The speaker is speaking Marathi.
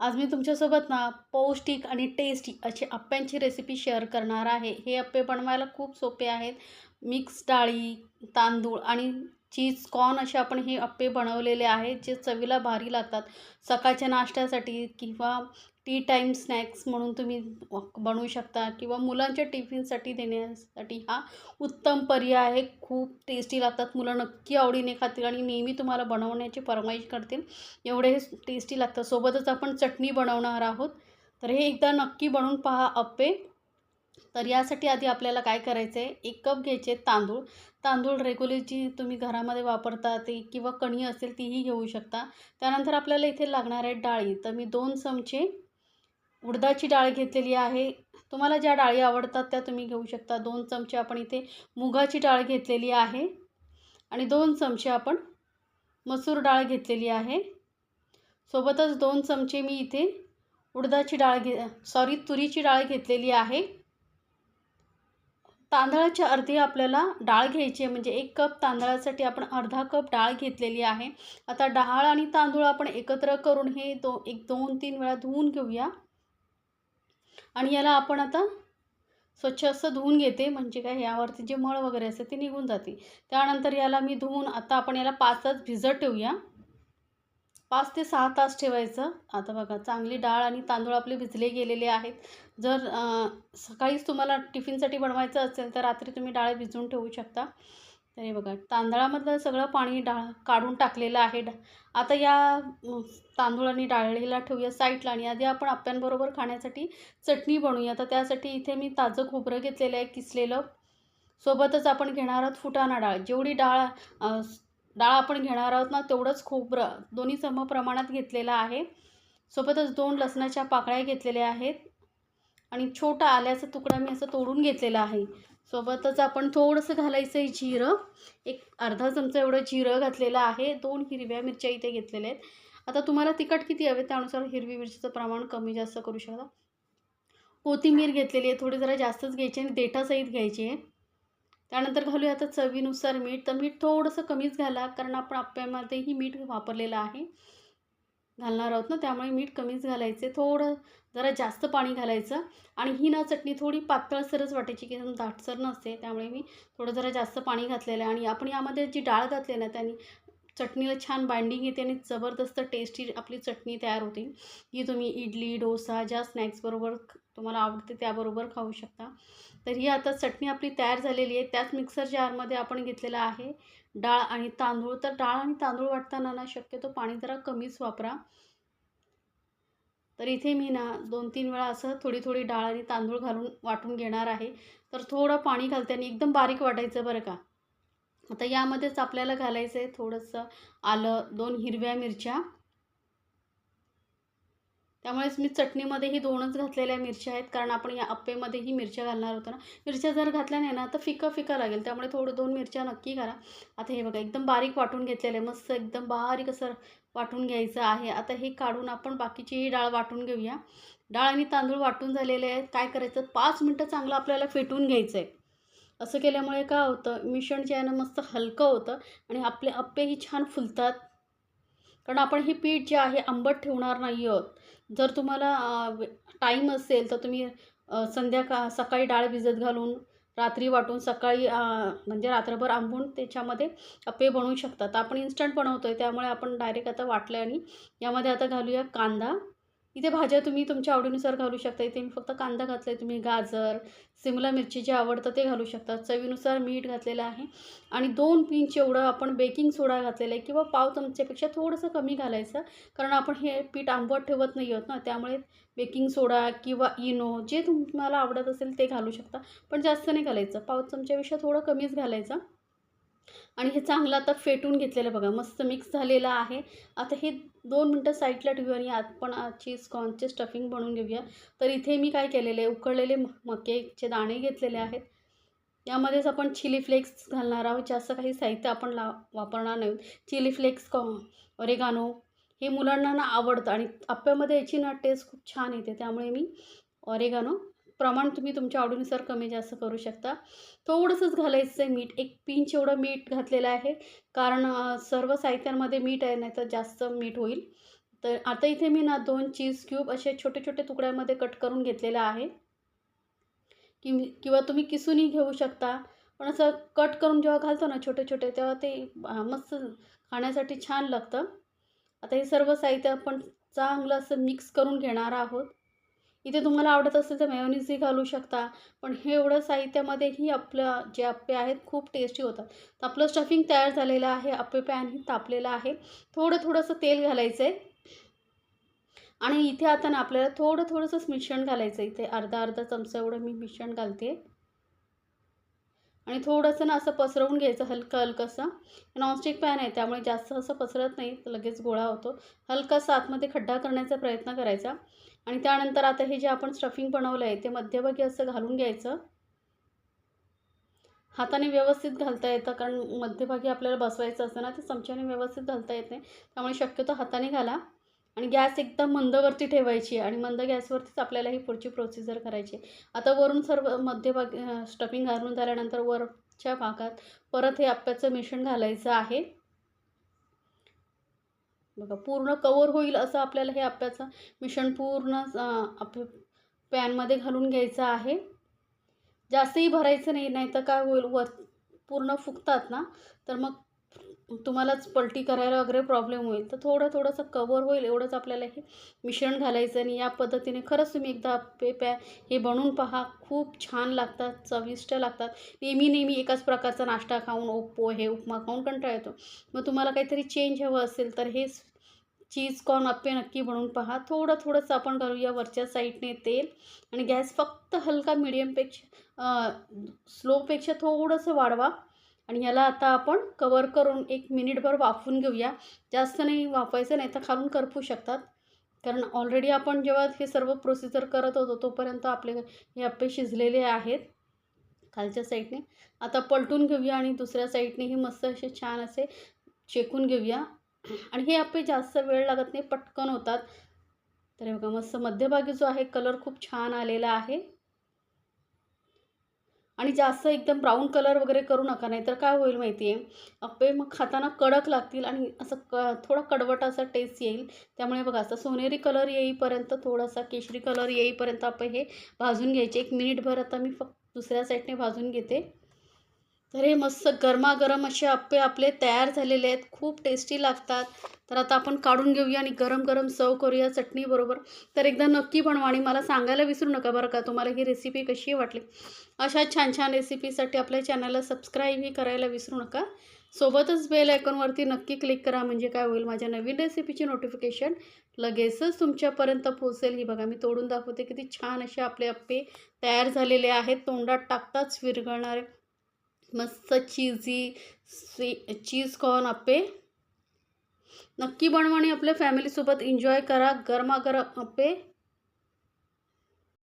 आज मी तुमच्यासोबत ना पौष्टिक आणि टेस्टी अशी अप्प्यांची रेसिपी शेअर करणार आहे. हे अप्पे बनवायला खूप सोपे आहेत. मिक्स डाळी तांदूळ आणि चीज कॉर्न असे आपण हे अप्पे बनवलेले आहेत जे चवीला भारी लागतात. सकाळच्या नाश्त्यासाठी किंवा टी टाईम स्नॅक्स म्हणून तुम्ही बनवू शकता किंवा मुलांच्या टिफिनसाठी देण्यासाठी हा उत्तम पर्याय आहे. खूप टेस्टी लागतात. मुलं नक्की आवडीने खातील आणि नेहमी तुम्हाला बनवण्याची फरमाईश करतील. एवढे हे टेस्टी लागतात. सोबतच आपण चटणी बनवणार आहोत. तर हे एकदा नक्की बनवून पहा अप्पे. तर यासाठी आधी आपल्याला काय करायचं आहे एक कप घ्यायचे तांदूळ. तांदूळ रेग्युलर जी तुम्ही घरामध्ये वापरता ती किंवा कणी असेल तीही घेऊ शकता. त्यानंतर आपल्याला इथे लागणार आहे डाळी. तर मी दोन चमचे उडदाची डाळ घेतलेली आहे. तुम्हाला ज्या डाळी आवडतात त्या तुम्ही घेऊ शकता. दोन चमचे आपण इथे मुगाची डाळ घेतलेली आहे. आणि दोन चमचे आपण मसूर डाळ घेतलेली आहे. सोबतच दोन चमचे मी इथे उडदाची डाळ घे सॉरी तुरीची डाळ घेतलेली आहे. तांदळाची अर्धी आपल्याला डाळ घ्यायची आहे. म्हणजे एक कप तांदळासाठी आपण अर्धा कप डाळ घेतलेली आहे. आता डाळ आणि तांदूळ आपण एकत्र करून हे दो एक दोन तीन वेळा धुवून घेऊया. आणि याला आपण आता स्वच्छ असं धुवून घेते. म्हणजे काय यावरती जे मळ वगैरे असते ते निघून जाते. त्यानंतर याला मी धुवून आता आपण याला पाच तास भिजत ठेवूया. पाच ते सहा तास ठेवायचं. आता बघा चांगली डाळ आणि तांदूळ आपले भिजले गेलेले आहेत. जर सकाळीच तुम्हाला टिफिनसाठी बनवायचं असेल तर रात्री तुम्ही डाळ भिजवून ठेवू शकता. तर हे बघा तांदळामधलं सगळं पाणी डाळ काढून टाकलेलं आहे. आता या तांदूळ आणि डाळीला ठेवूया साईडला आणि आधी आपण आप्यांबरोबर खाण्यासाठी चटणी बनवूया. तर त्यासाठी इथे मी ताजं खोबरं घेतलेलं आहे किसलेलं. सोबतच आपण घेणार आहोत फुटाणा डाळ. जेवढी डाळ डाळ आपण घेणार आहोत ना तेवढंच खोबरं दोन्ही सम प्रमाणात घेतलेलं आहे. सोबतच दोन लसणाच्या पाकळ्या घेतलेल्या आहेत. आणि छोटा आल्याचा तुकडा मी असं तोडून घेतलेला आहे. सोबतच आपण थोडंसं घालायचं आहे जिरं. एक अर्धा चमचा एवढं जिरं घातलेलं आहे. दोन हिरव्या मिरच्या इथे घेतलेल्या आहेत. आता तुम्हाला तिखट किती हवे त्यानुसार हिरवी मिरचीचं प्रमाण कमी जास्त करू शकता. कोथिंबीर घेतलेली आहे थोडी जरा जास्तच घ्यायची आणि देठासहित घ्यायची आहे. त्यानंतर घालूया आता चवीनुसार मीठ. तर मीठ थोडंसं कमीच घाला कारण आपण आप्यामध्येही मीठ वापरलेलं आहे. घालणार आहोत ना त्यामुळे मीठ कमीच घालायचे. थोडं जरा जास्त पाणी घालायचं. आणि ही ना चटणी थोडी पातळसरच वाटायची की दाटसर नसते. त्यामुळे मी थोडं जरा जास्त पाणी घातलेलं आहे. आणि आपण यामध्ये जी डाळ घातली ना त्याने चटणीला छान बाइंडिंग येते आणि जबरदस्त टेस्टी आपली चटणी तयार होते. ही तुम्ही इडली डोसा ज्या स्नॅक्सबरोबर तुम्हाला आवडते त्याबरोबर खाऊ शकता. तर ही आता चटणी आपली तयार झालेली आहे. त्याच मिक्सर जारमध्ये आपण घेतलेला आहे डाळ आणि तांदूळ. तर डाळ आणि तांदूळ वाटताना ना शक्यतो पाणी जरा कमीच वापरा. तर इथे मी ना दोन तीन वेळा असं थोडी थोडी डाळ आणि तांदूळ घालून वाटून घेणार आहे. तर थोडं पाणी घालते आणि एकदम बारीक वाटायचं बरं का. आता यामध्येच आपल्याला घालायचं आहे थोडंसं आलं दोन हिरव्या मिरच्या. त्यामुळेच मी चटणीमध्येही दोनच घातलेल्या मिरच्या आहेत. कारण आपण या अप्पेमध्येही मिरच्या घालणार होतो ना. मिरच्या जर घातल्या नाही ना तर फिकं फिकं लागेल. त्यामुळे थोडं दोन मिरच्या नक्की करा. आता हे बघा एकदम बारीक वाटून घेतलेलं आहे. मस्त एकदम बारीक असं वाटून घ्यायचं आहे. आता हे काढून आपण बाकीचीही डाळ वाटून घेऊया. डाळ आणि तांदूळ वाटून झालेले आहेत. काय करायचं? पाच मिनटं चांगलं आपल्याला फेटून घ्यायचं आहे असं केल्यामुळे काय होतं? मिश्रण जे आहे ना मस्त हलकं होतं आणि आपले अप्पेही छान फुलतात. कारण आपण हे पीठ जे आहे आंबट ठेवणार नाही आहोत जर तुम्हाला टाईम असेल तर तुम्ही संध्याकाळ सकाळी डाळ भिजत घालून रात्री वाटून सकाळी म्हणजे रात्रभर आंबून त्याच्यामध्ये अप्पे बनवू शकतात आपण इन्स्टंट बनवतो आहे त्यामुळे आपण डायरेक्ट आता वाटलं आणि यामध्ये आता घालूया कांदा. इथे भाज्या तुम्ही तुमच्या आवडीनुसार घालू शकता. इथे मी फक्त कांदा घातला आहे तुम्ही गाजर सिमला मिरची जे आवडतं ते घालू शकता. चवीनुसार मीठ घातलेलं आहे. आणि दोन पिंच एवढं आपण बेकिंग सोडा घातलेला आहे किंवा पाव चमच्यापेक्षा थोडंसं कमी घालायचं. कारण आपण हे पीठ आंबट ठेवत नाही आहोत ना त्यामुळे बेकिंग सोडा किंवा इनो जे तुम्हाला आवडत असेल ते घालू शकता. पण जास्त नाही घालायचं. पाव चमच्यापेक्षा थोडं कमीच घालायचं. आणि हे चांगलं आता फेटून घेतलेलं बघा मस्त मिक्स झालेलं आहे. आता हे दोन मिनटं साईडला ठेवूया आणि आपण आजची स्कॉनचे स्टफिंग बनवून घेऊया. तर इथे मी काय केलेले आहे उकळलेले मकेचे दाणे घेतलेले आहेत. यामध्येच आपण चिली फ्लेक्स घालणार आहोत. जास्त काही साहित्य आपण ला वापरणार नाही चिली फ्लेक्स कॉ ऑरेगानो हे मुलांना ना आवडतं आणि अप्प्यामध्ये याची ना टेस्ट खूप छान येते. त्यामुळे मी ऑरेगानो प्रमाण तुम्ही तुमच्या आवडीनुसार कमी जास्त करू शकता. थोडंसंच घालायचं आहे मीठ. एक पिंच एवढं मीठ घातलेलं आहे. कारण सर्व साहित्यांमध्ये मीठ आहे नाही तर जास्त मीठ होईल. तर आता इथे मी ना दोन चीज क्यूब असे छोटे छोटे तुकड्यामध्ये कट करून घेतलेलं आहे. कि किंवा तुम्ही किसूनही घेऊ शकता. पण असं कट करून जेव्हा घालतो ना छोटे छोटे तेव्हा ते मस्त खाण्यासाठी छान लागतं. आता हे सर्व साहित्य आपण चांगलं असं मिक्स करून घेणार आहोत. इथे तुम्हाला आवडत असेल तर मेयोनीजही घालू शकता. पण हे एवढं साहित्यामध्येही आपलं जे आप्पे आहेत खूप टेस्टी होतात. तर आपलं स्टफिंग तयार झालेलं आहे. अप्पे पॅनही तापलेलं आहे. थोडं थोडंसं तेल घालायचं आहे आणि इथे आता ना आपल्याला थोडं थोडंसंच मिश्रण घालायचं आहे इथे अर्धा अर्धा चमचा एवढं मी मिश्रण घालते. आणि थोडंसं ना असं पसरवून घ्यायचं हलकं हलकंसं. नॉनस्टिक पॅन आहे त्यामुळे जास्त असं पसरत नाही. लगेच गोळा होतो. हलकासा आतमध्ये खड्डा करण्याचा प्रयत्न करायचा. आणि त्यानंतर आता हे जे आपण स्टफिंग बनवलं आहे ते मध्यभागी असं घालून घ्यायचं. हाताने व्यवस्थित घालता येतं कारण मध्यभागी आपल्याला बसवायचं असतं ना ते चमच्याने व्यवस्थित घालता येत नाही. त्यामुळे शक्यतो हाताने घाला. आणि गॅस एकदम मंदवरती ठेवायची आणि मंद गॅसवरतीच आपल्याला ही पुढची प्रोसिजर करायची. आता वरून सर्व मध्यभाग स्टफिंग घालून झाल्यानंतर वरच्या भागात परत हे आप्याचं मिश्रण घालायचं आहे. बघा पूर्ण कवर होईल असं आपल्याला हे आप्याचं मिश्रण पूर्ण आप पॅनमध्ये घालून घ्यायचं आहे. जास्तही भरायचं नाही नाही तर काय होईल वर पूर्ण फुगतात ना तर मग तुम्हालाच पलटी करायला वगैरे प्रॉब्लेम होईल. तर थोडं थोडंसं कवर होईल एवढंच आपल्याला हे मिश्रण घालायचं आणि या पद्धतीने खरंच तुम्ही एकदा पे पॅ हे बनवून पहा. खूप छान लागतात चविष्ट लागतात. नेहमी नेहमी एकाच प्रकारचा नाश्ता खाऊन ओप्पो हे उपमा खाऊन कंटाळा येतो. मग तुम्हाला काहीतरी चेंज हवं असेल तर हे चीज कॉर्न अप्पे नक्की बनवून पहा. थोडं थोडंसं आपण करूया वरच्या साईडने तेल आणि गॅस फक्त हलका मिडियमपेक्षा स्लोपेक्षा थोडंसं वाढवा. आणि ह्याला आता आपण कवर करून एक मिनिटभर वाफवून घेऊया. जास्त नाही वाफायचं नाही तर खालून करपू शकतात. कारण ऑलरेडी आपण जेव्हा हे सर्व प्रोसिजर करत होतो तोपर्यंत आपले हे अप्पे शिजलेले आहेत खालच्या साईडने आता पलटून घेऊया आणि दुसऱ्या साईडनेही मस्त असे छान असे शेकून घेऊया. आणि हे अप्पे जास्त वेळ लागत नाही पटकन होतात. तर बघा मस्त मध्यभागी जो आहे कलर खूप छान आलेला आहे. आणि जास्त एकदम ब्राऊन कलर वगैरे करू नका नाहीतर काय होईल माहिती आहे अप्पे मग खाताना कडक लागतील आणि असं क थोडा कडवट असा टेस्ट येईल. त्यामुळे बघा असं सोनेरी कलर येईपर्यंत थोडासा केशरी कलर येईपर्यंत आपण हे भाजून घ्यायचे. एक मिनिटभर आता मी फक्त दुसऱ्या साईडने भाजून घेते. तर हे मस्त गरमागरम असे अप्पे आपले तयार झालेले आहेत. खूप टेस्टी लागतात. तर आता आपण काढून घेऊया आणि गरम गरम सर्व करूया चटणीबरोबर तर एकदा नक्की बनवा आणि मला सांगायला विसरू नका बरं का तुम्हाला ही रेसिपी कशी वाटली. अशा छान छान रेसिपीसाठी आपल्या चॅनलला सबस्क्राईबही करायला विसरू नका. सोबतच बेल आयकॉनवरती नक्की क्लिक करा म्हणजे काय होईल माझ्या नवीन रेसिपीची नोटिफिकेशन लगेचच तुमच्यापर्यंत पोहोचेल. ही बघा मी तोडून दाखवते किती छान असे आपले अप्पे तयार झालेले आहेत. तोंडात टाकताच विरघळणारे. मस्त चीजी सी चीज कॉर्न अप्पे नक्की बनवा आणि आपल्या फॅमिलीसोबत एन्जॉय करा गरमागरम अप्पे